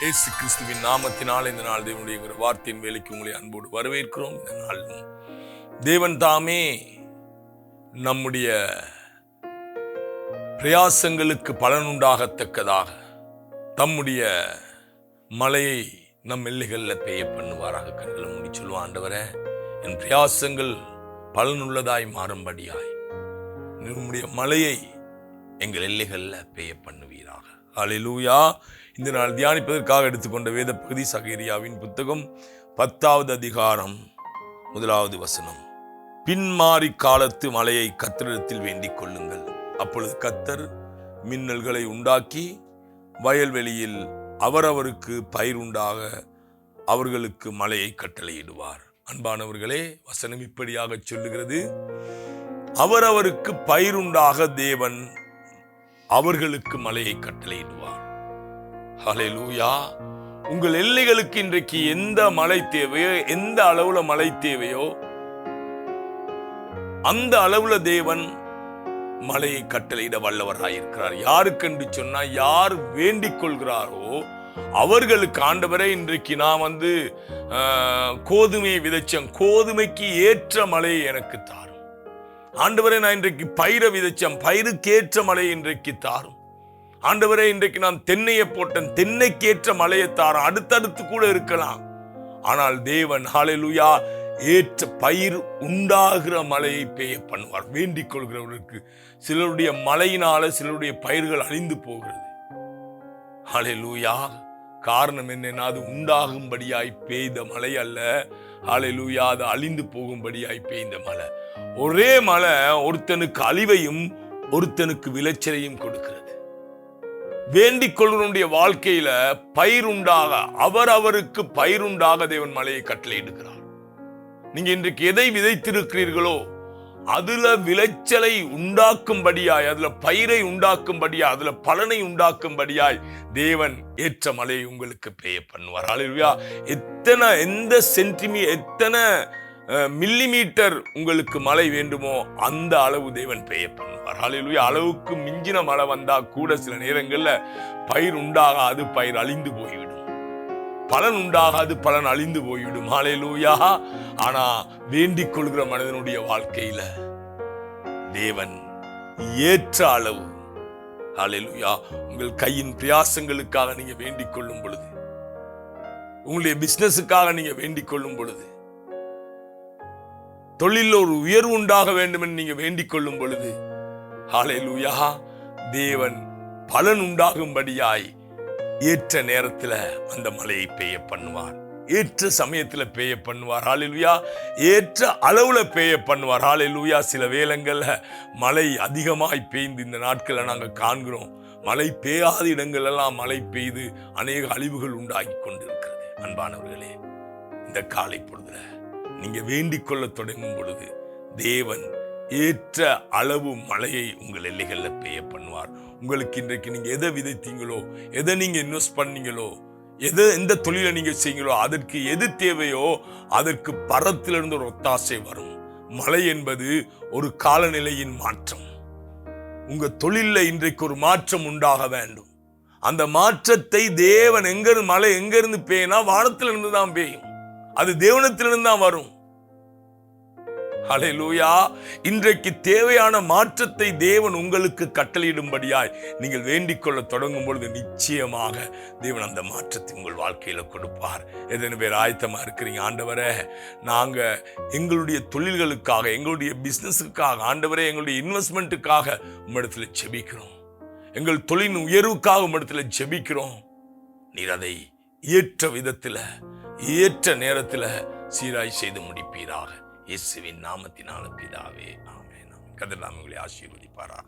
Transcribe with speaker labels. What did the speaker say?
Speaker 1: இயேசு கிறிஸ்துவின் நாமத்தினால் இந்த நாள் தேவனுடைய வார்த்தையின் வேலைக்கு உங்களை அன்போடு வரவேற்கிறோம். இந்த நாள் தேவன் தாமே நம்முடைய பிரயாசங்களுக்கு பலனுண்டாகத்தக்கதாக தம்முடைய மலையை நம் எல்லைகளில் பெய்ய பண்ணுவாராக. கண்களை முடி சொல்லுவான் ஆண்டவரே என் பிரயாசங்கள் பலனுள்ளதாய் மாறும்படியாய். நம்முடைய மலையை எங்கள் எல்லைகளில் பெய்ய பண்ணுவீராக. அலிலூயா இந்த நாள் தியானிப்பதற்காக எடுத்துக்கொண்ட வேத பகுதி சகேரியாவின் புத்தகம் பத்தாவது அதிகாரம் முதலாவது வசனம். பின்மாறி காலத்து மலையை கத்தரிடத்தில் வேண்டிக் கொள்ளுங்கள். அப்பொழுது கத்தர் மின்னல்களை உண்டாக்கி வயல்வெளியில் அவரவருக்கு பயிர் உண்டாக அவர்களுக்கு மலையை கட்டளையிடுவார். அன்பானவர்களே வசனம் இப்படியாக சொல்லுகிறது. அவரவருக்கு பயிருண்டாக தேவன் அவர்களுக்கு மலையை கட்டளையிடுவார் லூயா உங்கள் எல்லைகளுக்கு இன்றைக்கு எந்த மழை தேவையோ எந்த அளவுல மழை தேவையோ அந்த அளவுல தேவன் மலையை கட்டளையிட வல்லவராயிருக்கிறார் யாருக்கென்று சொன்னா யார் வேண்டிக் கொள்கிறாரோ அவர்களுக்கு ஆண்டவரே இன்றைக்கு நான் வந்து ஆஹ், கோதுமையை விதைச்சேன். கோதுமைக்கு ஏற்ற மலையை எனக்கு தார். ஆண்டவரே நான் இன்றைக்கு பயிரை விதைச்சேன். பயிருக்கேற்ற மழை மழையை இன்றைக்கு தாரும். ஆண்டவரே இன்றைக்கு நான் தென்னையை போட்டேன். தென்னைக்கேற்ற மழையை தாரும். அடுத்தடுத்து கூட இருக்கலாம். ஆனால் தேவன் ஹாலெலுயா ஏற்ற பயிர் உண்டாகிற மழையை பெய்ய பண்ணுவார். வேண்டிக் கொள்கிறவர்களுக்கு சிலருடைய மழையினால சிலருடைய பயிர்கள் அழிந்து போகிறது. ஹalleluya காரணம் என்னன்னா அது உண்டாகும்படியாய் பெய்த மழை அல்ல. அலையிலூயா அது அழிந்து போகும்படியாய் பெய்த மலை. ஒரே மலை ஒருத்தனுக்கு அழிவையும் ஒருத்தனுக்கு விளைச்சலையும் கொடுக்கிறது. வேண்டிக் கொள்வனுடைய வாழ்க்கையில பயிருண்டாக அவர் அவருக்கு பயிருண்டாக தேவன் மலையை கட்டளையிடுகிறார். நீங்க இன்றைக்கு எதை விதைத்திருக்கிறீர்களோ அதுல விளைச்சலை உண்டாக்கும்படியாய் அதுல பயிரை உண்டாக்கும்படியாய் அதுல பலனை உண்டாக்கும்படியாய் தேவன் ஏற்ற மலையை உங்களுக்கு பெய்ய பண்ணுவார். ஹalleluya எத்தனை எந்த சென்டிமீ எத்தனை மில்லிமீட்டர் உங்களுக்கு மழை வேண்டுமோ அந்த அளவு தேவன் பெய்ய பண்ணுவார். ஹalleluya அளவுக்கு மிஞ்சின மழை வந்தா கூட சில நேரங்கள்ல பயிர் உண்டாகாது பயிர் அழிந்து போய்விடும். பலன் உண்டாகாது பலன் அழிந்து போய்விடும். ஹalleluya ஆனா வேண்டிக் கொள்கிற மனிதனுடைய வாழ்க்கையில தேவன் ஏற்ற அளவு. ஹalleluya உங்கள் கையின் பிரயாசங்களுக்காக நீங்க வேண்டிக் கொள்ளும் பொழுது உங்களுடைய பிசினஸுக்காக நீங்க வேண்டிக் கொள்ளும் பொழுது தொழிலில் ஒரு உயர்வு உண்டாக வேண்டும் என்று நீங்க வேண்டிக் கொள்ளும் பொழுது ஹalleluya தேவன் பலன் உண்டாகும்படியாய் ஏற்ற நேரத்தில் அந்த மழையை பெய்ய பண்ணுவார். ஏற்ற சமயத்தில் பெய்ய பண்ணுவார். ஹalleluya ஏற்ற அளவில் பெய்ய பண்ணுவார். ஹalleluya சில வேளங்களில் மழை அதிகமாய் பெய்ந்து இந்த நாட்களை நாங்கள் காண்கிறோம். மழை பெய்யாத இடங்களெல்லாம் மழை பெய்து அநேக அழிவுகள் உண்டாகி கொண்டிருக்கிறது. அன்பானவர்களே இந்த காலை பொழுதுல நீங்கள் வேண்டிக் கொள்ள தொடங்கும் பொழுது தேவன் ஏற்ற அளவு மழையை உங்கள் எல்லைகளில் பெய்ய பண்ணுவார். உங்களுக்கு இன்றைக்கு நீங்கள் எதை விதைத்தீங்களோ எதை நீங்கள் இன்வெஸ்ட் பண்ணீங்களோ எது எந்த தொழிலை நீங்கள் செய்யுங்களோ அதற்கு எது தேவையோ அதற்கு பரத்திலிருந்து ஒரு ஒத்தாசை வரும். மழை என்பது ஒரு காலநிலையின் மாற்றம். உங்கள் தொழிலில் இன்றைக்கு ஒரு மாற்றம் உண்டாக வேண்டும். அந்த மாற்றத்தை தேவன் எங்கிருந்து மழை எங்கிருந்து பெய்யினா வானத்திலிருந்து தான் பெய்யும் அது தேவனத்திலிருந்து தான் வரும். ஹalleluya. இன்றைக்கு தேவையான மாற்றத்தை தேவன் உங்களுக்கு கட்டளையிடும்படியாய் நீங்கள் வேண்டிக் கொள்ள தொடங்கும் பொழுது நிச்சயமாக தேவன் அந்த மாற்றத்தை உங்கள் வாழ்க்கையில கொடுப்பார். எத்தனை பேர் ஆயத்தமாக இருக்கிறீங்க ஆண்டவரே? நாங்க எங்களுடைய தொழில்களுக்காக எங்களுடைய பிசினஸுக்காக ஆண்டவரே எங்களுடைய இன்வெஸ்ட்மெண்ட்டுக்காக உம்மிடத்தில் செபிக்கிறோம் எங்கள் தொழிலின் உயர்வுக்காக உம்மிடத்தில் செபிக்கிறோம் நீர் அதை ஏற்ற விதத்துல ஏற்ற நேரத்துல சீராய் செய்து முடிப்பீராக. இயேசுவின் நாமத்தினால பிதாவே. ஆமென் கதிர் நாமங்களை ஆசீர்வதிப்பாரா?